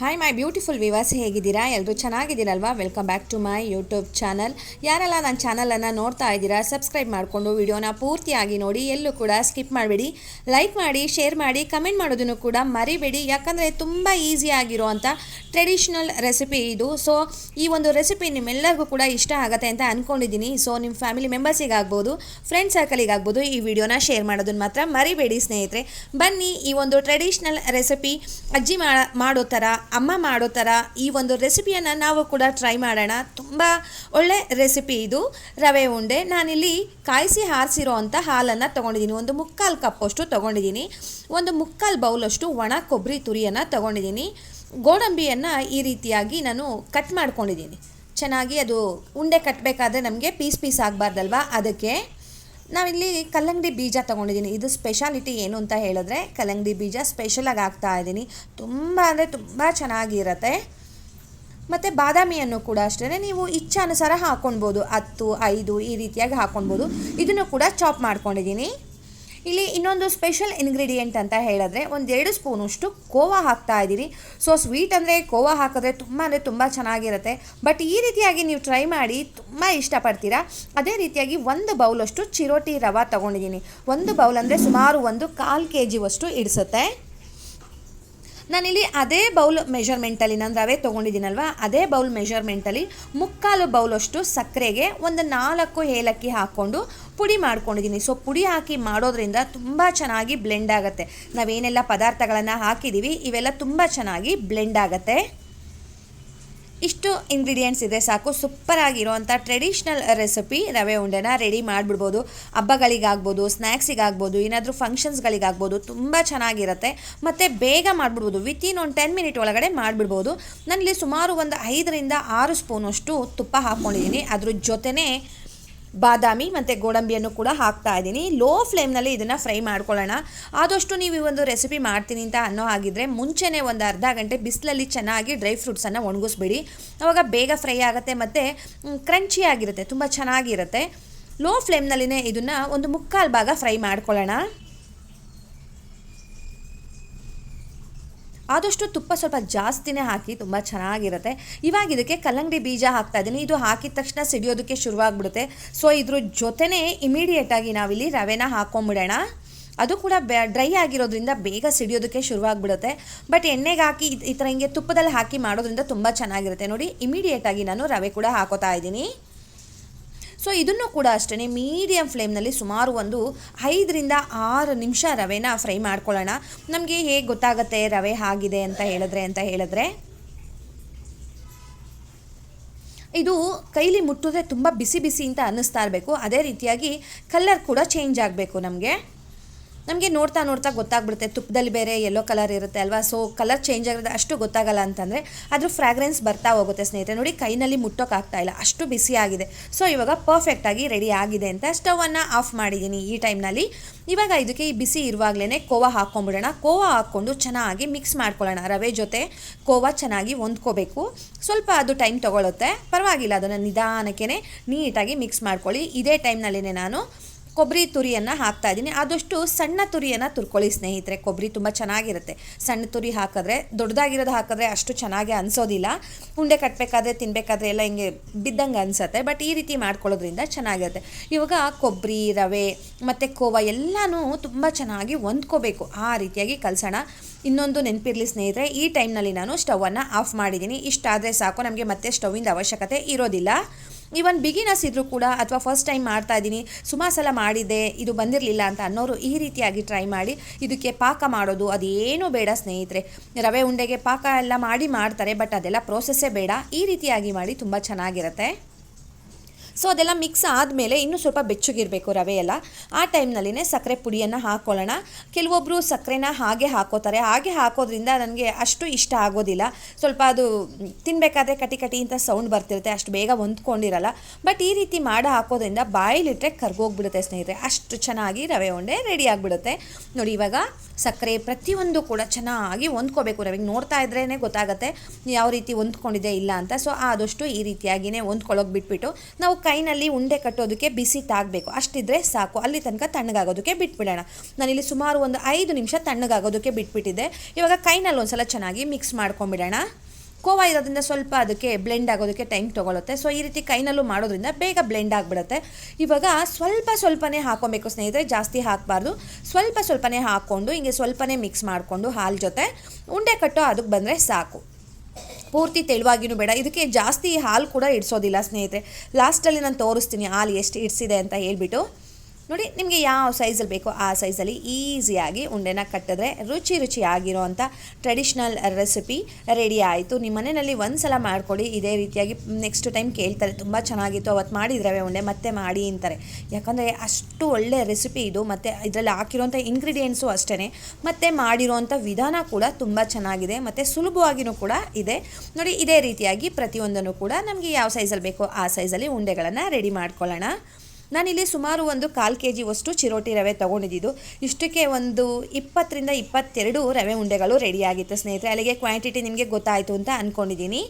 Hi my beautiful ವಿವಾಸ್ ಹೇಗಿದ್ದೀರಾ? ಎಲ್ಲರೂ ಚೆನ್ನಾಗಿದ್ದೀರಲ್ವಾ? Welcome back to my YouTube channel ಯಾರೆಲ್ಲ ನನ್ನ ಚಾನಲನ್ನು ನೋಡ್ತಾ ಇದ್ದೀರಾ ಸಬ್ಸ್ಕ್ರೈಬ್ ಮಾಡಿಕೊಂಡು ವಿಡಿಯೋನ ಪೂರ್ತಿಯಾಗಿ ನೋಡಿ, ಎಲ್ಲೂ ಕೂಡ ಸ್ಕಿಪ್ ಮಾಡಬೇಡಿ. ಲೈಕ್ ಮಾಡಿ ಶೇರ್ ಮಾಡಿ ಕಮೆಂಟ್ ಮಾಡೋದನ್ನು ಕೂಡ ಮರಿಬೇಡಿ. ಯಾಕಂದರೆ ತುಂಬ ಈಸಿಯಾಗಿರುವಂಥ ಟ್ರೆಡಿಷ್ನಲ್ ರೆಸಿಪಿ ಇದು. ಸೊ ಈ ಒಂದು ರೆಸಿಪಿ ನಿಮ್ಮೆಲ್ಲರಿಗೂ ಕೂಡ ಇಷ್ಟ ಆಗುತ್ತೆ ಅಂತ ಅಂದ್ಕೊಂಡಿದ್ದೀನಿ ಸೊ ನಿಮ್ಮ ಫ್ಯಾಮಿಲಿ ಮೆಂಬರ್ಸಿಗಾಗ್ಬೋದು ಫ್ರೆಂಡ್ ಸರ್ಕಲಿಗಾಗ್ಬೋದು ಈ ವಿಡಿಯೋನ ಶೇರ್ ಮಾಡೋದನ್ನು ಮಾತ್ರ ಮರಿಬೇಡಿ ಸ್ನೇಹಿತರೆ. ಬನ್ನಿ, ಈ ಒಂದು ಟ್ರೆಡಿಷ್ನಲ್ ರೆಸಿಪಿ ಅಜ್ಜಿ ಮಾಡೋ ಥರ ಅಮ್ಮ ಮಾಡೋ ಥರ ಈ ಒಂದು ರೆಸಿಪಿಯನ್ನು ನಾವು ಕೂಡ ಟ್ರೈ ಮಾಡೋಣ. ತುಂಬ ಒಳ್ಳೆ ರೆಸಿಪಿ ಇದು. ರವೆ ಉಂಡೆ. ನಾನಿಲ್ಲಿ ಕಾಯಿಸಿ ಹಾರಿಸಿರೋ ಅಂಥ ಹಾಲನ್ನು ತೊಗೊಂಡಿದ್ದೀನಿ. ಒಂದು ಮುಕ್ಕಾಲು ಕಪ್ಪಷ್ಟು ತೊಗೊಂಡಿದ್ದೀನಿ. ಒಂದು ಮುಕ್ಕಾಲು ಬೌಲಷ್ಟು ಒಣ ಕೊಬ್ಬರಿ ತುರಿಯನ್ನು ತೊಗೊಂಡಿದ್ದೀನಿ. ಗೋಡಂಬಿಯನ್ನು ಈ ರೀತಿಯಾಗಿ ನಾನು ಕಟ್ ಮಾಡ್ಕೊಂಡಿದ್ದೀನಿ. ಚೆನ್ನಾಗಿ ಅದು ಉಂಡೆ ಕಟ್ಟಬೇಕಾದ್ರೆ ನಮಗೆ ಪೀಸ್ ಪೀಸ್ ಆಗಬಾರ್ದಲ್ವಾ? ಅದಕ್ಕೆ ನಾವಿಲ್ಲಿ ಕಲ್ಲಂಗಡಿ ಬೀಜ ತೊಗೊಂಡಿದ್ದೀನಿ ಇದು ಸ್ಪೆಷಾಲಿಟಿ ಏನು ಅಂತ ಹೇಳಿದ್ರೆ ಕಲ್ಲಂಗಡಿ ಬೀಜ ಸ್ಪೆಷಲಾಗಿ ಹಾಕ್ತಾ ಇದ್ದೀನಿ ತುಂಬ ಅಂದರೆ ತುಂಬ ಚೆನ್ನಾಗಿರತ್ತೆ. ಮತ್ತು ಬಾದಾಮಿಯನ್ನು ಕೂಡ ಅಷ್ಟೇ ನೀವು ಇಚ್ಛಾನುಸಾರ ಹಾಕ್ಕೊಳ್ಬೋದು ಹತ್ತು, ಐದು ಈ ರೀತಿಯಾಗಿ ಹಾಕ್ಕೊಳ್ಬೋದು ಇದನ್ನು ಕೂಡ ಚಾಪ್ ಮಾಡ್ಕೊಂಡಿದ್ದೀನಿ ಇಲ್ಲಿ ಇನ್ನೊಂದು ಸ್ಪೆಷಲ್ ಇಂಗ್ರೀಡಿಯೆಂಟ್ ಅಂತ ಹೇಳಿದ್ರೆ ಒಂದೆರಡು ಸ್ಪೂನಷ್ಟು ಕೋವಾ ಹಾಕ್ತಾ ಇದ್ದೀರಿ. ಸೊ ಸ್ವೀಟ್ ಅಂದರೆ ಕೋವಾ ಹಾಕಿದ್ರೆ ತುಂಬ ಅಂದರೆ ತುಂಬ ಚೆನ್ನಾಗಿರುತ್ತೆ. ಬಟ್ ಈ ರೀತಿಯಾಗಿ ನೀವು ಟ್ರೈ ಮಾಡಿ ತುಂಬ ಇಷ್ಟಪಡ್ತೀರಾ? ಅದೇ ರೀತಿಯಾಗಿ ಒಂದು ಬೌಲಷ್ಟು ಚಿರೋಟಿ ರವೆ ತೊಗೊಂಡಿದ್ದೀನಿ. ಒಂದು ಬೌಲ್ ಅಂದರೆ ಸುಮಾರು ಒಂದು ಕಾಲು ಕೆ ಜಿವಷ್ಟು ಇಡಿಸುತ್ತೆ. ನಾನಿಲ್ಲಿ ಅದೇ ಬೌಲ್ ಮೆಷರ್ಮೆಂಟಲ್ಲಿ ನಾನು ರವೆ ತೊಗೊಂಡಿದ್ದೀನಲ್ವ? ಅದೇ ಬೌಲ್ ಮೆಷರ್ಮೆಂಟಲ್ಲಿ ಮುಕ್ಕಾಲು ಬೌಲಷ್ಟು ಸಕ್ಕರೆಗೆ ಒಂದು ನಾಲ್ಕು ಏಲಕ್ಕಿ ಹಾಕ್ಕೊಂಡು ಪುಡಿ ಮಾಡ್ಕೊಂಡಿದ್ದೀನಿ. ಸೊ ಪುಡಿ ಹಾಕಿ ಮಾಡೋದ್ರಿಂದ ತುಂಬ ಚೆನ್ನಾಗಿ ಬ್ಲೆಂಡ್ ಆಗುತ್ತೆ. ನಾವೇನೆಲ್ಲ ಪದಾರ್ಥಗಳನ್ನು ಹಾಕಿದ್ದೀವಿ ಇವೆಲ್ಲ ತುಂಬ ಚೆನ್ನಾಗಿ ಬ್ಲೆಂಡ್ ಆಗುತ್ತೆ. ಇಷ್ಟು ಇಂಗ್ರೀಡಿಯೆಂಟ್ಸ್ ಇದೆ ಸಾಕು. ಸೂಪರ್ ಆಗಿರೋವಂಥ ಟ್ರೆಡಿಷ್ನಲ್ ರೆಸಿಪಿ ರವೆ ಉಂಡೆನ ರೆಡಿ ಮಾಡಿಬಿಡ್ಬೋದು. ಹಬ್ಬಗಳಿಗಾಗ್ಬೋದು ಸ್ನ್ಯಾಕ್ಸಿಗಾಗ್ಬೋದು ಏನಾದರೂ ಫಂಕ್ಷನ್ಸ್ಗಳಿಗಾಗ್ಬೋದು ತುಂಬ ಚೆನ್ನಾಗಿರುತ್ತೆ. ಮತ್ತು ಬೇಗ ಮಾಡಿಬಿಡ್ಬೋದು. ಇನ್ ಒಂದು ಟೆನ್ ಮಿನಿಟ್ ಒಳಗಡೆ ಮಾಡಿಬಿಡ್ಬೋದು. ನನ್ನಲ್ಲಿ ಸುಮಾರು ಒಂದು ಐದರಿಂದ ಆರು ಸ್ಪೂನಷ್ಟು ತುಪ್ಪ ಹಾಕ್ಕೊಂಡಿದ್ದೀನಿ ಅದ್ರ ಜೊತೆನೇ ಬಾದಾಮಿ ಮತ್ತು ಗೋಡಂಬಿಯನ್ನು ಕೂಡ ಹಾಕ್ತಾ ಇದ್ದೀನಿ. ಲೋ ಫ್ಲೇಮ್ನಲ್ಲಿ ಇದನ್ನು ಫ್ರೈ ಮಾಡ್ಕೊಳ್ಳೋಣ. ಆದಷ್ಟು ನೀವು ಈ ಒಂದು ರೆಸಿಪಿ ಮಾಡ್ತೀನಿ ಅಂತ ಅನ್ನೋ ಹಾಗಿದ್ರೆ ಮುಂಚೆನೇ ಒಂದು ಅರ್ಧ ಗಂಟೆ ಬಿಸಿಲಲ್ಲಿ ಚೆನ್ನಾಗಿ ಡ್ರೈ ಫ್ರೂಟ್ಸನ್ನು ಒಣಗಿಸ್ಬಿಡಿ. ಆವಾಗ ಬೇಗ ಫ್ರೈ ಆಗುತ್ತೆ ಮತ್ತು ಕ್ರಂಚಿ ಆಗಿರುತ್ತೆ, ತುಂಬ ಚೆನ್ನಾಗಿರುತ್ತೆ. ಲೋ ಫ್ಲೇಮ್ನಲ್ಲಿನೇ ಇದನ್ನು ಒಂದು ಮುಕ್ಕಾಲು ಭಾಗ ಫ್ರೈ ಮಾಡ್ಕೊಳ್ಳೋಣ. ಆದಷ್ಟು ತುಪ್ಪ ಸ್ವಲ್ಪ ಜಾಸ್ತಿನೇ ಹಾಕಿ ತುಂಬ ಚೆನ್ನಾಗಿರುತ್ತೆ. ಇವಾಗ ಇದಕ್ಕೆ ಕಲ್ಲಂಗಡಿ ಬೀಜ ಹಾಕ್ತಾ ಇದ್ದೀನಿ. ಇದು ಹಾಕಿದ ತಕ್ಷಣ ಸಿಡಿಯೋದಕ್ಕೆ ಶುರುವಾಗ್ಬಿಡುತ್ತೆ. ಸೊ ಇದ್ರ ಜೊತೆನೇ ಇಮಿಡಿಯೇಟಾಗಿ ನಾವಿಲ್ಲಿ ರವೆನ ಹಾಕ್ಕೊಂಬಿಡೋಣ ಅದು ಕೂಡ ಡ್ರೈ ಆಗಿರೋದ್ರಿಂದ ಬೇಗ ಸಿಡಿಯೋದಕ್ಕೆ ಶುರುವಾಗ್ಬಿಡುತ್ತೆ. ಬಟ್ ಎಣ್ಣೆಗೆ ಹಾಕಿ ಈ ಥರ ಹಿಂಗೆ ತುಪ್ಪದಲ್ಲಿ ಹಾಕಿ ಮಾಡೋದ್ರಿಂದ ತುಂಬ ಚೆನ್ನಾಗಿರುತ್ತೆ. ನೋಡಿ ಇಮಿಡಿಯೇಟಾಗಿ ನಾನು ರವೆ ಕೂಡ ಹಾಕೋತಾ ಇದ್ದೀನಿ. ಸೊ ಇದನ್ನು ಕೂಡ ಅಷ್ಟೇ ಮೀಡಿಯಮ್ ಫ್ಲೇಮ್ನಲ್ಲಿ ಸುಮಾರು ಒಂದು ಐದರಿಂದ ಆರು ನಿಮಿಷ ರವೆನ ಫ್ರೈ ಮಾಡ್ಕೊಳ್ಳೋಣ. ನಮಗೆ ಹೇಗೆ ಗೊತ್ತಾಗುತ್ತೆ ರವೆ ಆಗಿದೆ ಅಂತ ಹೇಳಿದ್ರೆ ಅಂತ ಹೇಳಿದ್ರೆ, ಇದು ಕೈಲಿ ಮುಟ್ಟಿದ್ರೆ ತುಂಬ ಬಿಸಿ ಬಿಸಿ ಅಂತ ಅನ್ನಿಸ್ತಾ ಇರಬೇಕು. ಅದೇ ರೀತಿಯಾಗಿ ಕಲರ್ ಕೂಡ ಚೇಂಜ್ ಆಗಬೇಕು ನಮಗೆ. ನಮಗೆ ನೋಡ್ತಾ ನೋಡ್ತಾ ಗೊತ್ತಾಗ್ಬಿಡುತ್ತೆ. ತುಪ್ಪದಲ್ಲಿ ಬೇರೆ ಯೆಲ್ಲೋ ಕಲರ್ ಇರುತ್ತೆ ಅಲ್ವಾ? ಸೊ ಕಲರ್ ಚೇಂಜ್ ಆಗಿರೋದು ಅಷ್ಟು ಗೊತ್ತಾಗಲ್ಲ ಅಂತಂದರೆ ಅದ್ರ ಫ್ರಾಗ್ರೆನ್ಸ್ ಬರ್ತಾ ಹೋಗುತ್ತೆ ಸ್ನೇಹಿತರೆ. ನೋಡಿ, ಕೈನಲ್ಲಿ ಮುಟ್ಟೋಕ್ಕಾಗ್ತಾ ಇಲ್ಲ. ಅಷ್ಟು ಬಿಸಿ ಆಗಿದೆ. ಸೊ ಇವಾಗ ಪರ್ಫೆಕ್ಟಾಗಿ ರೆಡಿ ಆಗಿದೆ ಅಂತ ಸ್ಟವನ್ನು ಆಫ್ ಮಾಡಿದ್ದೀನಿ ಈ ಟೈಮ್ನಲ್ಲಿ ಇವಾಗ ಇದಕ್ಕೆ ಈ ಬಿಸಿ ಇರುವಾಗಲೇ ಕೋವಾ ಹಾಕ್ಕೊಂಬಿಡೋಣ ಕೋವಾ ಹಾಕ್ಕೊಂಡು ಚೆನ್ನಾಗಿ ಮಿಕ್ಸ್ ಮಾಡ್ಕೊಳ್ಳೋಣ. ರವೆ ಜೊತೆ ಕೋವಾ ಚೆನ್ನಾಗಿ ಹೊಂದ್ಕೋಬೇಕು. ಸ್ವಲ್ಪ ಅದು ಟೈಮ್ ತೊಗೊಳುತ್ತೆ. ಪರವಾಗಿಲ್ಲ, ಅದನ್ನು ನಿಧಾನಕ್ಕೆ ನೀಟಾಗಿ ಮಿಕ್ಸ್ ಮಾಡ್ಕೊಳ್ಳಿ. ಇದೇ ಟೈಮ್ನಲ್ಲೇ ನಾನು ಕೊಬ್ಬರಿ ತುರಿಯನ್ನು ಹಾಕ್ತಾ ಇದ್ದೀನಿ. ಆದಷ್ಟು ಸಣ್ಣ ತುರಿಯನ್ನು ತುರ್ಕೊಳ್ಳಿ ಸ್ನೇಹಿತರೆ. ಕೊಬ್ಬರಿ ತುಂಬ ಚೆನ್ನಾಗಿರುತ್ತೆ. ಸಣ್ಣ ತುರಿ ಹಾಕಿದ್ರೆ, ದೊಡ್ಡದಾಗಿರೋದು ಹಾಕಿದ್ರೆ ಅಷ್ಟು ಚೆನ್ನಾಗಿ ಅನಿಸೋದಿಲ್ಲ. ಉಂಡೆ ಕಟ್ಟಬೇಕಾದ್ರೆ ತಿನ್ನಬೇಕಾದ್ರೆ ಎಲ್ಲ ಹಿಂಗೆ ಬಿದ್ದಂಗೆ ಅನಿಸುತ್ತೆ. ಬಟ್ ಈ ರೀತಿ ಮಾಡ್ಕೊಳ್ಳೋದ್ರಿಂದ ಚೆನ್ನಾಗಿರುತ್ತೆ. ಇವಾಗ ಕೊಬ್ಬರಿ, ರವೆ ಮತ್ತು ಕೋವಾ ಎಲ್ಲನೂ ತುಂಬ ಚೆನ್ನಾಗಿ ಹೊಂದ್ಕೋಬೇಕು. ಆ ರೀತಿಯಾಗಿ ಕಲಸೋಣ. ಇನ್ನೊಂದು ನೆನಪಿರಲಿ ಸ್ನೇಹಿತರೆ, ಈ ಟೈಮ್ನಲ್ಲಿ ನಾನು ಸ್ಟವನ್ನು ಆಫ್ ಮಾಡಿದ್ದೀನಿ. ಇಷ್ಟಾದರೆ ಸಾಕು. ನಮಗೆ ಮತ್ತೆ ಸ್ಟವಿಂದ ಅವಶ್ಯಕತೆ ಇರೋದಿಲ್ಲ. ಇವನ್ ಬಿಗಿನರ್ಸ್ ಇದ್ದರೂ ಕೂಡ ಅಥವಾ ಫಸ್ಟ್ ಟೈಮ್ ಮಾಡ್ತಾ ಇದ್ದೀನಿ ಸುಮಾರು ಸಲ ಮಾಡಿದ್ದೆ, ಇದು ಬಂದಿರಲಿಲ್ಲ ಅಂತ ಅನ್ನೋರು ಈ ರೀತಿಯಾಗಿ ಟ್ರೈ ಮಾಡಿ, ಇದಕ್ಕೆ ಪಾಕ ಮಾಡೋದು ಅದೇನೂ ಬೇಡ ಸ್ನೇಹಿತರೆ. ರವೆ ಉಂಡೆಗೆ ಪಾಕ ಎಲ್ಲ ಮಾಡಿ ಮಾಡ್ತಾರೆ ಬಟ್ ಅದೆಲ್ಲ ಪ್ರೋಸೆಸ್ಸೇ ಬೇಡ. ಈ ರೀತಿಯಾಗಿ ಮಾಡಿ ತುಂಬ ಚೆನ್ನಾಗಿರುತ್ತೆ. ಸೊ ಅದೆಲ್ಲ ಮಿಕ್ಸ್ ಆದಮೇಲೆ ಇನ್ನೂ ಸ್ವಲ್ಪ ಬೆಚ್ಚಗಿರಬೇಕು ರವೆ ಎಲ್ಲ ಆ ಟೈಮ್ನಲ್ಲಿನೇ ಸಕ್ಕರೆ ಪುಡಿಯನ್ನು ಹಾಕ್ಕೊಳ್ಳೋಣ ಕೆಲವೊಬ್ಬರು ಸಕ್ಕರೆನ ಹಾಗೆ ಹಾಕೋತಾರೆ. ಹಾಗೆ ಹಾಕೋದ್ರಿಂದ ನನಗೆ ಅಷ್ಟು ಇಷ್ಟ ಆಗೋದಿಲ್ಲ. ಸ್ವಲ್ಪ ಅದು ತಿನ್ನಬೇಕಾದ್ರೆ ಕಟಿ ಕಟಿ ಅಂತ ಸೌಂಡ್ ಬರ್ತಿರುತ್ತೆ. ಅಷ್ಟು ಬೇಗ ಹೊಂದ್ಕೊಂಡಿರಲ್ಲ. ಬಟ್ ಈ ರೀತಿ ಮಾಡಿ ಹಾಕೋದ್ರಿಂದ ಬಾಯಿಲಿಟ್ಟರೆ ಕರ್ಗೋಗ್ಬಿಡುತ್ತೆ ಸ್ನೇಹಿತರೆ. ಅಷ್ಟು ಚೆನ್ನಾಗಿ ರವೆ ಉಂಡೆ ರೆಡಿ ಆಗಿಬಿಡುತ್ತೆ. ನೋಡಿ, ಇವಾಗ ಸಕ್ಕರೆ ಪ್ರತಿಯೊಂದು ಕೂಡ ಚೆನ್ನಾಗಿ ಹೊಂದ್ಕೋಬೇಕು ರವೆಗೆ. ನೋಡ್ತಾ ಇದ್ರೇ ಗೊತ್ತಾಗುತ್ತೆ. ಯಾವ ರೀತಿ ಹೊಂದ್ಕೊಂಡಿದೆ ಇಲ್ಲ ಅಂತ. ಸೊ ಆದಷ್ಟು ಈ ರೀತಿಯಾಗಿಯೇ ಹೊಂದ್ಕೊಳ್ಳೋಕೆ ಬಿಟ್ಬಿಟ್ಟು ನಾವು ಕೈನಲ್ಲಿ ಉಂಡೆ ಕಟ್ಟೋದಕ್ಕೆ ಬಿಸಿ ತಾಗಬೇಕು. ಅಷ್ಟಿದ್ರೆ ಸಾಕು. ಅಲ್ಲಿ ತನಕ ತಣ್ಣಗಾಗೋದಕ್ಕೆ ಬಿಟ್ಬಿಡೋಣ. ನಾನಿಲ್ಲಿ ಸುಮಾರು ಒಂದು ಐದು ನಿಮಿಷ ತಣ್ಣಗಾಗೋದಕ್ಕೆ ಬಿಟ್ಬಿಟ್ಟಿದ್ದೆ. ಇವಾಗ ಕೈನಲ್ಲಿ ಒಂದ್ಸಲ ಚೆನ್ನಾಗಿ ಮಿಕ್ಸ್ ಮಾಡ್ಕೊಂಬಿಡೋಣ. ಕೋವಾ ಇರೋದ್ರಿಂದ ಸ್ವಲ್ಪ ಅದಕ್ಕೆ ಬ್ಲೆಂಡ್ ಆಗೋದಕ್ಕೆ ಟೈಮ್ ತೊಗೊಳುತ್ತೆ. ಸೊ ಈ ರೀತಿ ಕೈನಲ್ಲೂ ಮಾಡೋದ್ರಿಂದ ಬೇಗ ಬ್ಲೆಂಡ್ ಆಗಿಬಿಡುತ್ತೆ. ಇವಾಗ ಸ್ವಲ್ಪ ಸ್ವಲ್ಪನೇ ಹಾಕೊಬೇಕು ಸ್ನೇಹಿತರೆ. ಜಾಸ್ತಿ ಹಾಕಬಾರ್ದು. ಸ್ವಲ್ಪ ಸ್ವಲ್ಪನೇ ಹಾಕ್ಕೊಂಡು, ಹಿಂಗೆ ಸ್ವಲ್ಪನೇ ಮಿಕ್ಸ್ ಮಾಡಿಕೊಂಡು ಹಾಲು ಜೊತೆ ಉಂಡೆ ಕಟ್ಟೋ ಅದಕ್ಕೆ ಬಂದರೆ ಸಾಕು. ಪೂರ್ತಿ ತೆಳುವಾಗಿನೂ ಬೇಡ. ಇದಕ್ಕೆ ಜಾಸ್ತಿ ಹಾಲು ಕೂಡ ಇಡಿಸೋದಿಲ್ಲ ಸ್ನೇಹಿತರೆ. ಲಾಸ್ಟಲ್ಲಿ ನಾನು ತೋರಿಸ್ತೀನಿ ಹಾಲು ಎಷ್ಟು ಇಡಿಸಿದೆ ಅಂತ ಹೇಳ್ಬಿಟ್ಟು. ನೋಡಿ, ನಿಮಗೆ ಯಾವ ಸೈಜಲ್ಲಿ ಬೇಕೋ ಆ ಸೈಜಲ್ಲಿ ಈಸಿಯಾಗಿ ಉಂಡೆನ ಕಟ್ಟಿದ್ರೆ ರುಚಿ ರುಚಿಯಾಗಿರೋ ಅಂಥ ಟ್ರೆಡಿಷ್ನಲ್ ರೆಸಿಪಿ ರೆಡಿ ಆಯಿತು. ನಿಮ್ಮ ಮನೆಯಲ್ಲಿ ಒಂದು ಸಲ ಮಾಡ್ಕೊಳ್ಳಿ. ಇದೇ ರೀತಿಯಾಗಿ ನೆಕ್ಸ್ಟ್ ಟೈಮ್ ಕೇಳ್ತಾರೆ, ತುಂಬ ಚೆನ್ನಾಗಿತ್ತು, ಅವತ್ತು ಮಾಡಿದ್ರವೆ ಉಂಡೆ, ಮತ್ತೆ ಮಾಡಿ ಅಂತಾರೆ. ಯಾಕಂದರೆ ಅಷ್ಟು ಒಳ್ಳೆ ರೆಸಿಪಿ ಇದು, ಮತ್ತು ಇದರಲ್ಲಿ ಹಾಕಿರೋಂಥ ಇಂಗ್ರೀಡಿಯೆಂಟ್ಸು ಅಷ್ಟೇ ಮತ್ತು ಮಾಡಿರೋಂಥ ವಿಧಾನ ಕೂಡ ತುಂಬ ಚೆನ್ನಾಗಿದೆ, ಮತ್ತು ಸುಲಭವಾಗಿಯೂ ಕೂಡ ಇದೆ. ನೋಡಿ, ಇದೇ ರೀತಿಯಾಗಿ ಪ್ರತಿಯೊಂದನ್ನು ಕೂಡ ನಮಗೆ ಯಾವ ಸೈಜಲ್ಲಿ ಬೇಕೋ ಆ ಸೈಜಲ್ಲಿ ಉಂಡೆಗಳನ್ನು ರೆಡಿ ಮಾಡ್ಕೊಳ್ಳೋಣ. ನಾನಿಲ್ಲಿ ಸುಮಾರು ಒಂದು ಕಾಲು ಕೆ ಜಿವಷ್ಟು ಚಿರೋಟಿ ರವೆ ತೊಗೊಂಡಿದ್ದು. ಇಷ್ಟಕ್ಕೆ ಒಂದು ಇಪ್ಪತ್ತರಿಂದ ಇಪ್ಪತ್ತೆರಡು ರವೆ ಉಂಡೆಗಳು ರೆಡಿಯಾಗಿತ್ತು ಸ್ನೇಹಿತರೆ. ಅಲ್ಲಿಗೆ ಕ್ವಾಂಟಿಟಿ ನಿಮಗೆ ಗೊತ್ತಾಯಿತು ಅಂತ ಅಂದ್ಕೊಂಡಿದ್ದೀನಿ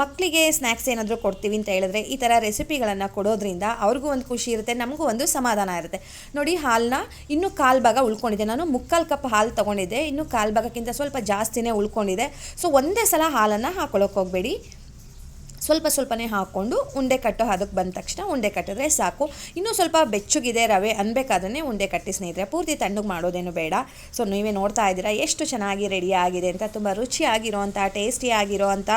ಮಕ್ಕಳಿಗೆ ಸ್ನ್ಯಾಕ್ಸ್ ಏನಾದರೂ ಕೊಡ್ತೀವಿ ಅಂತ ಹೇಳಿದ್ರೆ ಈ ಥರ ರೆಸಿಪಿಗಳನ್ನು ಕೊಡೋದ್ರಿಂದ ಅವ್ರಿಗೂ ಒಂದು ಖುಷಿ ಇರುತ್ತೆ, ನಮಗೂ ಒಂದು ಸಮಾಧಾನ ಇರುತ್ತೆ. ನೋಡಿ ಹಾಲನ್ನ ಇನ್ನೂ ಕಾಲು ಭಾಗ ಉಳ್ಕೊಂಡಿದ್ದೆ ನಾನು ಮುಕ್ಕಾಲು ಕಪ್ ಹಾಲು ತೊಗೊಂಡಿದ್ದೆ. ಇನ್ನೂ ಕಾಲು ಭಾಗಕ್ಕಿಂತ ಸ್ವಲ್ಪ ಜಾಸ್ತಿನೇ ಉಳ್ಕೊಂಡಿದೆ. ಸೊ ಒಂದೇ ಸಲ ಹಾಲನ್ನು ಹಾಕೊಳ್ಳೋಕೆ ಹೋಗಬೇಡಿ. ಸ್ವಲ್ಪ ಸ್ವಲ್ಪನೇ ಹಾಕ್ಕೊಂಡು ಉಂಡೆ ಕಟ್ಟೋ ಅದಕ್ಕೆ ಬಂದ ತಕ್ಷಣ ಉಂಡೆ ಕಟ್ಟಿದ್ರೆ ಸಾಕು. ಇನ್ನೂ ಸ್ವಲ್ಪ ಬೆಚ್ಚಗಿದೆ ರವೆ ಅನ್ಬೇಕಾದ್ರೆ ಉಂಡೆ ಕಟ್ಟಿ ಸ್ನೇಹಿತರೆ, ಪೂರ್ತಿ ತಣ್ಣಗೆ ಮಾಡೋದೇನು ಬೇಡ. ಸೊ ನೀವೇ ನೋಡ್ತಾ ಇದ್ದೀರಾ ಎಷ್ಟು ಚೆನ್ನಾಗಿ ರೆಡಿ ಆಗಿದೆ ಅಂತ, ತುಂಬ ರುಚಿಯಾಗಿರೋವಂಥ ಟೇಸ್ಟಿಯಾಗಿರೋ ಅಂಥ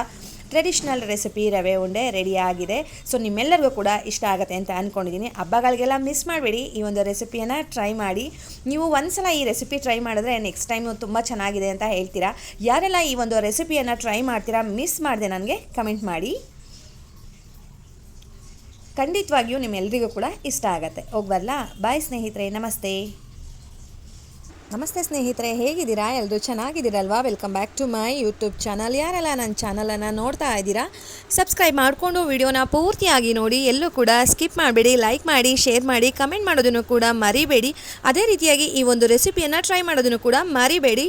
ಟ್ರೆಡಿಷ್ನಲ್ ರೆಸಿಪಿ ರವೆ ಉಂಡೆ ರೆಡಿ ಆಗಿದೆ. ಸೊ ನಿಮ್ಮೆಲ್ಲರಿಗೂ ಕೂಡ ಇಷ್ಟ ಆಗುತ್ತೆ ಅಂತ ಅಂದ್ಕೊಂಡಿದ್ದೀನಿ ಹಬ್ಬಗಳಿಗೆಲ್ಲ ಮಿಸ್ ಮಾಡಬೇಡಿ, ಈ ಒಂದು ರೆಸಿಪಿಯನ್ನು ಟ್ರೈ ಮಾಡಿ. ನೀವು ಒಂದ್ಸಲ ಈ ರೆಸಿಪಿ ಟ್ರೈ ಮಾಡಿದ್ರೆ ನೆಕ್ಸ್ಟ್ ಟೈಮು ತುಂಬ ಚೆನ್ನಾಗಿದೆ ಅಂತ ಹೇಳ್ತೀರಾ. ಯಾರೆಲ್ಲ ಈ ಒಂದು ರೆಸಿಪಿಯನ್ನು ಟ್ರೈ ಮಾಡ್ತೀರಾ ಮಿಸ್ ಮಾಡಿದೆ ನನಗೆ ಕಮೆಂಟ್ ಮಾಡಿ. ಖಂಡಿತವಾಗಿಯೂ ನಿಮ್ಮೆಲ್ಲರಿಗೂ ಕೂಡ ಇಷ್ಟ ಆಗುತ್ತೆ. ಹೋಗ್ಬರ್ಲಾ? ಬಾಯ್ ಸ್ನೇಹಿತರೆ, ನಮಸ್ತೆ. ನಮಸ್ತೆ ಸ್ನೇಹಿತರೆ, ಹೇಗಿದ್ದೀರಾ? ಎಲ್ಲರೂ ಚೆನ್ನಾಗಿದ್ದೀರಲ್ವಾ? Welcome back to my YouTube channel ಯಾರೆಲ್ಲ ನನ್ನ ಚಾನಲನ್ನು ನೋಡ್ತಾ ಇದ್ದೀರಾ ಸಬ್ಸ್ಕ್ರೈಬ್ ಮಾಡಿಕೊಂಡು ವಿಡಿಯೋನ ಪೂರ್ತಿಯಾಗಿ ನೋಡಿ. ಎಲ್ಲೂ ಕೂಡ ಸ್ಕಿಪ್ ಮಾಡಬೇಡಿ ಲೈಕ್ ಮಾಡಿ ಶೇರ್ ಮಾಡಿ ಕಮೆಂಟ್ ಮಾಡೋದನ್ನು ಕೂಡ ಮರಿಬೇಡಿ. ಅದೇ ರೀತಿಯಾಗಿ ಈ ಒಂದು ರೆಸಿಪಿಯನ್ನು ಟ್ರೈ ಮಾಡೋದನ್ನು ಕೂಡ ಮರಿಬೇಡಿ.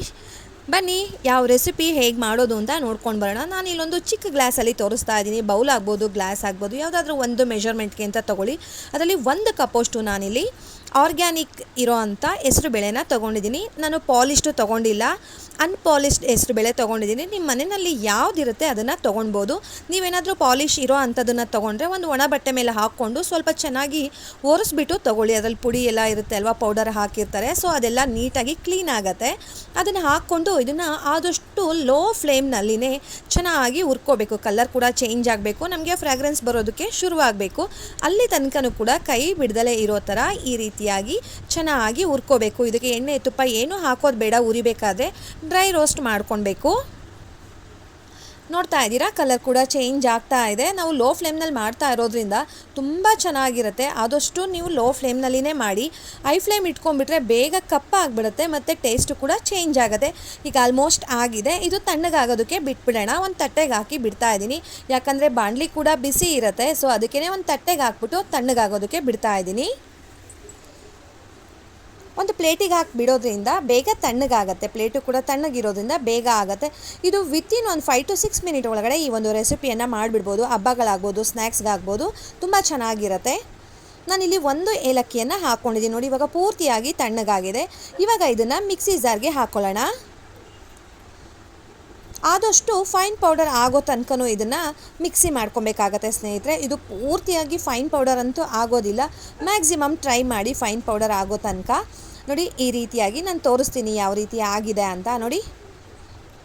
ಬನ್ನಿ, ಯಾವ ರೆಸಿಪಿ ಹೇಗೆ ಮಾಡೋದು ಅಂತ ನೋಡ್ಕೊಂಡು ಬರೋಣ. ನಾನು ಇಲ್ಲೊಂದು ಚಿಕ್ಕ ಗ್ಲಾಸಲ್ಲಿ ತೋರಿಸ್ತಾ ಇದ್ದೀನಿ. ಬೌಲ್ ಆಗ್ಬೋದು ಗ್ಲಾಸ್ ಆಗ್ಬೋದು, ಯಾವುದಾದ್ರೂ ಒಂದು ಮೆಷರ್ಮೆಂಟ್ಗೆ ಅಂತ ತೊಗೊಳ್ಳಿ. ಅದರಲ್ಲಿ ಒಂದು ಕಪ್ಪಷ್ಟು ನಾನಿಲ್ಲಿ ಆರ್ಗ್ಯಾನಿಕ್ ಇರೋ ಅಂಥ ಹೆಸ್ರು ಬೇಳೆನ ತೊಗೊಂಡಿದ್ದೀನಿ. ನಾನು ಪಾಲಿಶ್ಡು ತೊಗೊಂಡಿಲ್ಲ. ಅನ್ಪಾಲಿಶ್ಡ್ ಹೆಸ್ರು ಬೇಳೆ ತೊಗೊಂಡಿದ್ದೀನಿ. ನಿಮ್ಮ ಮನೆಯಲ್ಲಿ ಯಾವುದಿರುತ್ತೆ ಅದನ್ನು ತೊಗೊಳ್ಬೋದು ನೀವೇನಾದರೂ ಪಾಲಿಶ್ ಇರೋ ಅಂಥದ್ದನ್ನು ತೊಗೊಂಡ್ರೆ ಒಂದು ಒಣ ಬಟ್ಟೆ ಮೇಲೆ ಹಾಕ್ಕೊಂಡು ಸ್ವಲ್ಪ ಚೆನ್ನಾಗಿ ಒರೆಸ್ಬಿಟ್ಟು ತೊಗೊಳ್ಳಿ. ಅದರಲ್ಲಿ ಪುಡಿ ಎಲ್ಲ ಇರುತ್ತೆ ಅಲ್ವಾ? ಪೌಡರ್ ಹಾಕಿರ್ತಾರೆ. ಸೊ, ಅದೆಲ್ಲ ನೀಟಾಗಿ ಕ್ಲೀನ್ ಆಗುತ್ತೆ. ಅದನ್ನು ಹಾಕ್ಕೊಂಡು ಇದನ್ನು ಆದಷ್ಟು ಲೋ ಫ್ಲೇಮ್ನಲ್ಲಿನೇ ಚೆನ್ನಾಗಿ ಹುರ್ಕೋಬೇಕು. ಕಲರ್ ಕೂಡ ಚೇಂಜ್ ಆಗಬೇಕು. ನಮಗೆ ಫ್ರಾಗ್ರೆನ್ಸ್ ಬರೋದಕ್ಕೆ ಶುರುವಾಗಬೇಕು. ಅಲ್ಲಿ ತನಕನೂ ಕೂಡ ಕೈ ಬಿಡದಲೇ ಇರೋ ಥರ ಈ ರೀತಿಯಾಗಿ ಚೆನ್ನಾಗಿ ಹುರ್ಕೋಬೇಕು. ಇದಕ್ಕೆ ಎಣ್ಣೆ, ತುಪ್ಪ ಏನು ಹಾಕೋದು ಬೇಡ ಉರಿಬೇಕಾದ್ರೆ ಡ್ರೈ ರೋಸ್ಟ್ ಮಾಡ್ಕೊಳ್ಬೇಕು. ನೋಡ್ತಾ ಇದ್ದೀರಾ? ಕಲರ್ ಕೂಡ ಚೇಂಜ್ ಆಗ್ತಾ ಇದೆ. ನಾವು ಲೋ ಫ್ಲೇಮ್ನಲ್ಲಿ ಮಾಡ್ತಾ ಇರೋದ್ರಿಂದ ತುಂಬ ಚೆನ್ನಾಗಿರುತ್ತೆ. ಆದಷ್ಟು ನೀವು ಲೋ ಫ್ಲೇಮ್ನಲ್ಲಿನೇ ಮಾಡಿ. ಐ ಫ್ಲೇಮ್ ಇಟ್ಕೊಂಡ್ಬಿಟ್ರೆ ಬೇಗ ಕಪ್ಪ ಆಗಿಬಿಡುತ್ತೆ ಮತ್ತು ಟೇಸ್ಟು ಕೂಡ ಚೇಂಜ್ ಆಗುತ್ತೆ. ಈಗ ಆಲ್ಮೋಸ್ಟ್ ಆಗಿದೆ. ಇದು ತಣ್ಣಗಾಗೋದಕ್ಕೆ ಬಿಟ್ಬಿಡೋಣ. ಒಂದು ತಟ್ಟೆಗೆ ಹಾಕಿ ಬಿಡ್ತಾ ಇದ್ದೀನಿ. ಯಾಕಂದರೆ ಬಾಂಡ್ಲಿ ಕೂಡ ಬಿಸಿ ಇರುತ್ತೆ. ಸೊ ಅದಕ್ಕೇ ಒಂದು ತಟ್ಟೆಗೆ ಹಾಕ್ಬಿಟ್ಟು ತಣ್ಣಗಾಗೋದಕ್ಕೆ ಬಿಡ್ತಾ ಇದ್ದೀನಿ. ಒಂದು ಪ್ಲೇಟಿಗೆ ಹಾಕಿ ಬಿಡೋದ್ರಿಂದ ಬೇಗ ತಣ್ಣಗಾಗತ್ತೆ. ಪ್ಲೇಟು ಕೂಡ ತಣ್ಣಗಿರೋದ್ರಿಂದ ಬೇಗ ಆಗುತ್ತೆ. ಇದು ವಿತಿನ್ ಒಂದು ಫೈವ್ ಟು ಸಿಕ್ಸ್ ಮಿನಿಟ್ ಒಳಗಡೆ ಈ ಒಂದು ರೆಸಿಪಿಯನ್ನು ಮಾಡಿಬಿಡ್ಬೋದು. ಹಬ್ಬಗಳಾಗ್ಬೋದು ಸ್ನ್ಯಾಕ್ಸ್ಗಾಗ್ಬೋದು ತುಂಬ ಚೆನ್ನಾಗಿರುತ್ತೆ. ನಾನಿಲ್ಲಿ ಒಂದು ಏಲಕ್ಕಿಯನ್ನು ಹಾಕ್ಕೊಂಡಿದ್ದೀನಿ ನೋಡಿ, ಇವಾಗ ಪೂರ್ತಿಯಾಗಿ ತಣ್ಣಗಾಗಿದೆ. ಇವಾಗ ಇದನ್ನು ಮಿಕ್ಸಿ ಜಾರ್ಗೆ ಹಾಕ್ಕೊಳ್ಳೋಣ ಆದಷ್ಟು ಫೈನ್ ಪೌಡರ್ ಆಗೋ ತನಕನೂ ಇದನ್ನು ಮಿಕ್ಸಿ ಮಾಡ್ಕೊಬೇಕಾಗತ್ತೆ ಸ್ನೇಹಿತರೆ. ಇದು ಪೂರ್ತಿಯಾಗಿ ಫೈನ್ ಪೌಡರ್ ಅಂತೂ ಆಗೋದಿಲ್ಲ. ಮ್ಯಾಕ್ಸಿಮಮ್ ಟ್ರೈ ಮಾಡಿ ಫೈನ್ ಪೌಡರ್ ಆಗೋ ತನಕ. ನೋಡಿ, ಈ ರೀತಿಯಾಗಿ ನಾನು ತೋರಿಸ್ತೀನಿ ಯಾವ ರೀತಿ ಆಗಿದೆ ಅಂತ ನೋಡಿ.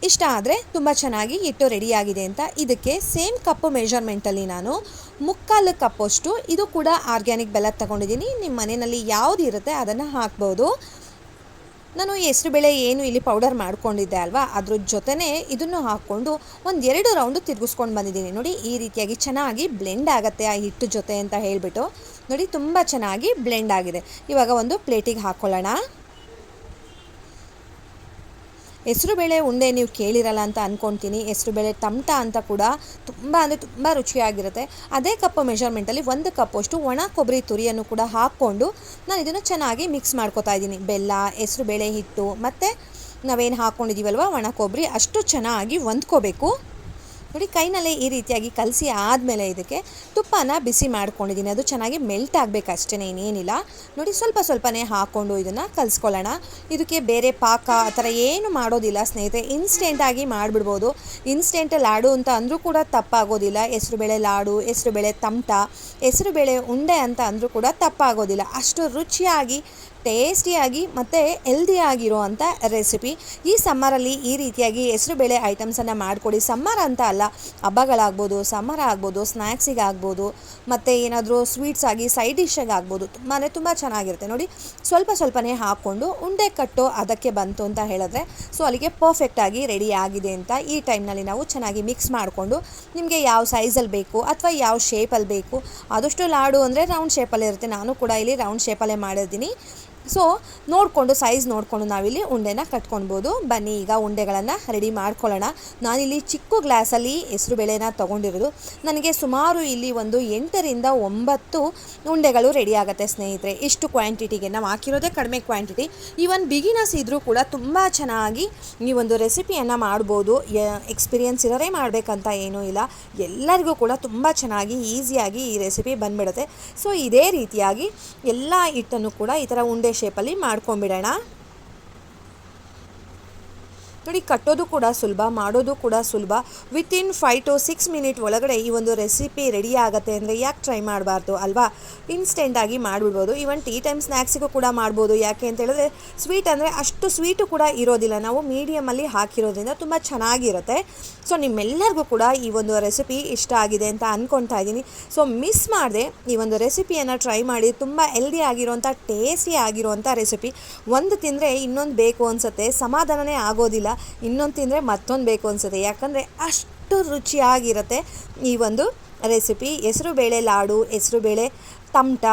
ಇಷ್ಟ ಆದರೆ ತುಂಬ ಚೆನ್ನಾಗಿ ಹಿಟ್ಟು ರೆಡಿಯಾಗಿದೆ ಅಂತ. ಇದಕ್ಕೆ ಸೇಮ್ ಕಪ್ಪು ಮೆಷರ್ಮೆಂಟಲ್ಲಿ ನಾನು ಮುಕ್ಕಾಲು ಕಪ್ಪಷ್ಟು, ಇದು ಕೂಡ ಆರ್ಗ್ಯಾನಿಕ್ ಬೆಲ್ಲ ತಗೊಂಡಿದ್ದೀನಿ. ನಿಮ್ಮ ಮನೆಯಲ್ಲಿ ಯಾವುದು ಇರುತ್ತೆ ಅದನ್ನು ಹಾಕ್ಬೋದು. ನಾನು ಹೆಸರು ಬೆಳೆ ಏನು ಇಲ್ಲಿ ಪೌಡರ್ ಮಾಡ್ಕೊಂಡಿದ್ದೆ ಅಲ್ವಾ, ಅದ್ರ ಜೊತೆನೇ ಇದನ್ನು ಹಾಕ್ಕೊಂಡು ಒಂದು ಎರಡು ರೌಂಡು ತಿರುಗಿಸ್ಕೊಂಡು ಬಂದಿದ್ದೀನಿ. ನೋಡಿ, ಈ ರೀತಿಯಾಗಿ ಚೆನ್ನಾಗಿ ಬ್ಲೆಂಡ್ ಆಗುತ್ತೆ ಆ ಹಿಟ್ಟು ಜೊತೆ ಅಂತ ಹೇಳಿಬಿಟ್ಟು. ನೋಡಿ, ತುಂಬ ಚೆನ್ನಾಗಿ ಬ್ಲೆಂಡ್ ಆಗಿದೆ. ಇವಾಗ ಒಂದು ಪ್ಲೇಟಿಗೆ ಹಾಕ್ಕೊಳ್ಳೋಣ ಹೆಸರುಬೇಳೆ ಉಂಡೆ ನೀವು ಕೇಳಿರಲ್ಲ ಅಂತ ಅಂದ್ಕೊತೀನಿ ಹೆಸರುಬೇಳೆ ತಮಟ ಅಂತ ಕೂಡ ತುಂಬ ಅಂದರೆ ತುಂಬ ರುಚಿಯಾಗಿರುತ್ತೆ. ಅದೇ ಕಪ್ ಮೆಷರ್ಮೆಂಟಲ್ಲಿ ಒಂದು ಕಪ್ಪಷ್ಟು ಒಣ ಕೊಬ್ಬರಿ ತುರಿಯನ್ನು ಕೂಡ ಹಾಕ್ಕೊಂಡು ನಾನು ಇದನ್ನು ಚೆನ್ನಾಗಿ ಮಿಕ್ಸ್ ಮಾಡ್ಕೋತಾ ಇದ್ದೀನಿ. ಬೆಲ್ಲ ಹೆಸರುಬೇಳೆ ಹಿಟ್ಟು, ಮತ್ತು ನಾವೇನು ಹಾಕ್ಕೊಂಡಿದ್ದೀವಲ್ವ ಒಣ ಕೊಬ್ಬರಿ, ಅಷ್ಟು ಚೆನ್ನಾಗಿ ಹೊಂದ್ಕೋಬೇಕು. ನೋಡಿ, ಕೈನಲ್ಲೇ ಈ ರೀತಿಯಾಗಿ ಕಲಸಿ ಆದಮೇಲೆ ಇದಕ್ಕೆ ತುಪ್ಪನ ಬಿಸಿ ಮಾಡ್ಕೊಂಡಿದ್ದೀನಿ. ಅದು ಚೆನ್ನಾಗಿ ಮೆಲ್ಟ್ ಆಗಬೇಕು ಅಷ್ಟೇ ಇನ್ನೇನಿಲ್ಲ. ನೋಡಿ, ಸ್ವಲ್ಪ ಸ್ವಲ್ಪನೇ ಹಾಕ್ಕೊಂಡು ಇದನ್ನು ಕಲಿಸ್ಕೊಳ್ಳೋಣ. ಇದಕ್ಕೆ ಬೇರೆ ಪಾಕ, ಆ ಥರ ಏನು ಮಾಡೋದಿಲ್ಲ ಸ್ನೇಹಿತರೆ. ಇನ್ಸ್ಟೆಂಟಾಗಿ ಮಾಡಿಬಿಡ್ಬೋದು. ಇನ್ಸ್ಟೆಂಟ್ ಲಾಡು ಅಂತ ಅಂದರೂ ಕೂಡ ತಪ್ಪಾಗೋದಿಲ್ಲ. ಹೆಸ್ರುಬೇಳೆ ಲಾಡು ಹೆಸ್ರುಬೇಳೆ ತಮಟ ಹೆಸ್ರುಬೇಳೆ ಉಂಡೆ ಅಂತ ಅಂದರೂ ಕೂಡ ತಪ್ಪಾಗೋದಿಲ್ಲ. ಅಷ್ಟು ರುಚಿಯಾಗಿ ಟೇಸ್ಟಿಯಾಗಿ ಮತ್ತು ಹೆಲ್ದಿಯಾಗಿರೋ ಅಂಥ ರೆಸಿಪಿ. ಈ ಸಮ್ಮರಲ್ಲಿ ಈ ರೀತಿಯಾಗಿ ಹೆಸರುಬೇಳೆ ಐಟಮ್ಸನ್ನು ಮಾಡಿಕೊಡಿ. ಸಮ್ಮರ್ ಅಂತ ಅಲ್ಲ, ಹಬ್ಬಗಳಾಗ್ಬೋದು ಸಮ್ಮರ್ ಆಗ್ಬೋದು ಸ್ನ್ಯಾಕ್ಸಿಗೆ ಆಗ್ಬೋದು ಮತ್ತು ಏನಾದರೂ ಸ್ವೀಟ್ಸ್ ಆಗಿ ಸೈಡ್ ಡಿಶ್ಶಾಗಿ ಆಗ್ಬೋದು ತುಂಬಾ ತುಂಬ ಚೆನ್ನಾಗಿರುತ್ತೆ ನೋಡಿ. ಸ್ವಲ್ಪ ಸ್ವಲ್ಪನೇ ಹಾಕ್ಕೊಂಡು ಉಂಡೆ ಕಟ್ಟು ಅದಕ್ಕೆ ಬಂತು ಅಂತ ಹೇಳಿದ್ರೆ, ಸೊ ಅಲ್ಲಿಗೆ ಪರ್ಫೆಕ್ಟಾಗಿ ರೆಡಿ ಆಗಿದೆ ಅಂತ ಈ ಟೈಮ್ನಲ್ಲಿ ನಾವು ಚೆನ್ನಾಗಿ ಮಿಕ್ಸ್ ಮಾಡಿಕೊಂಡು ನಿಮಗೆ ಯಾವ ಸೈಜಲ್ಲಿ ಬೇಕು ಅಥವಾ ಯಾವ ಶೇಪಲ್ಲಿ ಬೇಕು, ಆದಷ್ಟು ಲಾಡು ಅಂದರೆ ರೌಂಡ್ ಶೇಪಲ್ಲಿ ಇರುತ್ತೆ. ನಾನು ಕೂಡ ಇಲ್ಲಿ ರೌಂಡ್ ಶೇಪಲ್ಲೇ ಮಾಡಿರ್ತೀನಿ. ಸೊ ನೋಡಿಕೊಂಡು ಸೈಜ್ ನೋಡಿಕೊಂಡು ನಾವಿಲ್ಲಿ ಉಂಡೆನ ಕಟ್ಕೊಳ್ಬೋದು ಬನ್ನಿ, ಈಗ ಉಂಡೆಗಳನ್ನು ರೆಡಿ ಮಾಡ್ಕೊಳ್ಳೋಣ. ನಾನಿಲ್ಲಿ ಚಿಕ್ಕ ಗ್ಲಾಸಲ್ಲಿ ಹೆಸರುಬೇಳೆನ ತೊಗೊಂಡಿರೋದು. ನನಗೆ ಸುಮಾರು ಇಲ್ಲಿ ಒಂದು ಎಂಟರಿಂದ ಒಂಬತ್ತು ಉಂಡೆಗಳು ರೆಡಿ ಆಗುತ್ತೆ ಸ್ನೇಹಿತರೆ. ಇಷ್ಟು ಕ್ವಾಂಟಿಟಿಗೆ ನಾವು ಹಾಕಿರೋದೇ ಕಡಿಮೆ ಕ್ವಾಂಟಿಟಿ ಈವನ್ ಬಿಗಿನರ್ಸ್ ಇದ್ದರೂ ಕೂಡ ತುಂಬ ಚೆನ್ನಾಗಿ ಈ ಒಂದು ರೆಸಿಪಿಯನ್ನು ಮಾಡ್ಬೋದು ಎಕ್ಸ್ಪೀರಿಯನ್ಸ್ ಇರೋರೇ ಮಾಡಬೇಕಂತ ಏನೂ ಇಲ್ಲ. ಎಲ್ಲರಿಗೂ ಕೂಡ ತುಂಬ ಚೆನ್ನಾಗಿ ಈಸಿಯಾಗಿ ಈ ರೆಸಿಪಿ ಬಂದ್ಬಿಡುತ್ತೆ. ಸೊ ಇದೇ ರೀತಿಯಾಗಿ ಎಲ್ಲ ಹಿಟ್ಟನ್ನು ಕೂಡ ಈ ಥರ ಉಂಡೆ ಶೇಪಲ್ಲಿ ಮಾಡ್ಕೊಂಬಿಡೋಣ. ನೋಡಿ ಕಟ್ಟೋದು ಕೂಡ ಸುಲಭ, ಮಾಡೋದು ಕೂಡ ಸುಲಭ. Within five to six minute ಒಳಗಡೆ ಈ ಒಂದು ರೆಸಿಪಿ ರೆಡಿ ಆಗುತ್ತೆ ಅಂದರೆ ಯಾಕೆ ಟ್ರೈ ಮಾಡಬಾರ್ದು ಅಲ್ವಾ? ಇನ್ಸ್ಟೆಂಟಾಗಿ ಮಾಡಿಬಿಡ್ಬೋದು. ಈವನ್ ಟೀ ಟೈಮ್ ಸ್ನ್ಯಾಕ್ಸಿಗೂ ಕೂಡ ಮಾಡ್ಬೋದು. ಯಾಕೆ ಅಂತ ಹೇಳಿದ್ರೆ ಸ್ವೀಟ್ ಅಂದರೆ ಅಷ್ಟು ಸ್ವೀಟು ಕೂಡ ಇರೋದಿಲ್ಲ. ನಾವು ಮೀಡಿಯಮಲ್ಲಿ ಹಾಕಿರೋದ್ರಿಂದ ತುಂಬ ಚೆನ್ನಾಗಿರುತ್ತೆ. ಸೊ ನಿಮ್ಮೆಲ್ಲರಿಗೂ ಕೂಡ ಈ ಒಂದು ರೆಸಿಪಿ ಇಷ್ಟ ಆಗಿದೆ ಅಂತ ಅಂದ್ಕೊಳ್ತಾ ಇದ್ದೀನಿ. ಸೊ ಮಿಸ್ ಮಾಡಿದೆ ಈ ಒಂದು ರೆಸಿಪಿಯನ್ನು ಟ್ರೈ ಮಾಡಿ. ತುಂಬ ಹೆಲ್ದಿ ಆಗಿರೋಂಥ ಟೇಸ್ಟಿ ಆಗಿರುವಂಥ ರೆಸಿಪಿ ಒಂದು ತಿಂದರೆ ಇನ್ನೊಂದು ಬೇಕು ಅನಿಸುತ್ತೆ. ಸಮಾಧಾನನೇ ಆಗೋದಿಲ್ಲ. ಇನ್ನೊಂದು ತಿಂದರೆ ಮತ್ತೊಂದು ಬೇಕು ಅನಿಸುತ್ತೆ. ಯಾಕಂದರೆ ಅಷ್ಟು ರುಚಿಯಾಗಿರುತ್ತೆ ಈ ಒಂದು ರೆಸಿಪಿ ಹೆಸರುಬೇಳೆ ಲಾಡು ಹೆಸರುಬೇಳೆ ತಮಟ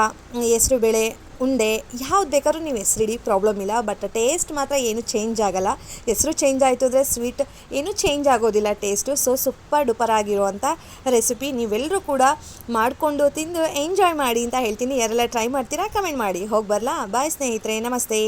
ಹೆಸರುಬೇಳೆ ಉಂಡೆ, ಯಾವ್ದು ಬೇಕಾದ್ರೂ ನೀವು ಹೆಸರಿಡಿ ಪ್ರಾಬ್ಲಮ್ ಇಲ್ಲ. ಬಟ್ ಟೇಸ್ಟ್ ಮಾತ್ರ ಏನು ಚೇಂಜ್ ಆಗಲ್ಲ. ಹೆಸರು ಚೇಂಜ್ ಆಯಿತು ಅಂದರೆ ಸ್ವೀಟ್ ಏನೂ ಚೇಂಜ್ ಆಗೋದಿಲ್ಲ ಟೇಸ್ಟು ಸೊ ಸೂಪರ್ ಡೂಪರ್ ಆಗಿರುವಂಥ ರೆಸಿಪಿ ನೀವೆಲ್ಲರೂ ಕೂಡ ಮಾಡಿಕೊಂಡು ತಿಂದು ಎಂಜಾಯ್ ಮಾಡಿ ಅಂತ ಹೇಳ್ತೀನಿ. ಯಾರೆಲ್ಲ ಟ್ರೈ ಮಾಡ್ತೀರಾ ಕಮೆಂಟ್ ಮಾಡಿ. ಹೋಗಿ ಬರಲಾ. ಬಾಯ್ ಸ್ನೇಹಿತರೆ. ನಮಸ್ತೆ.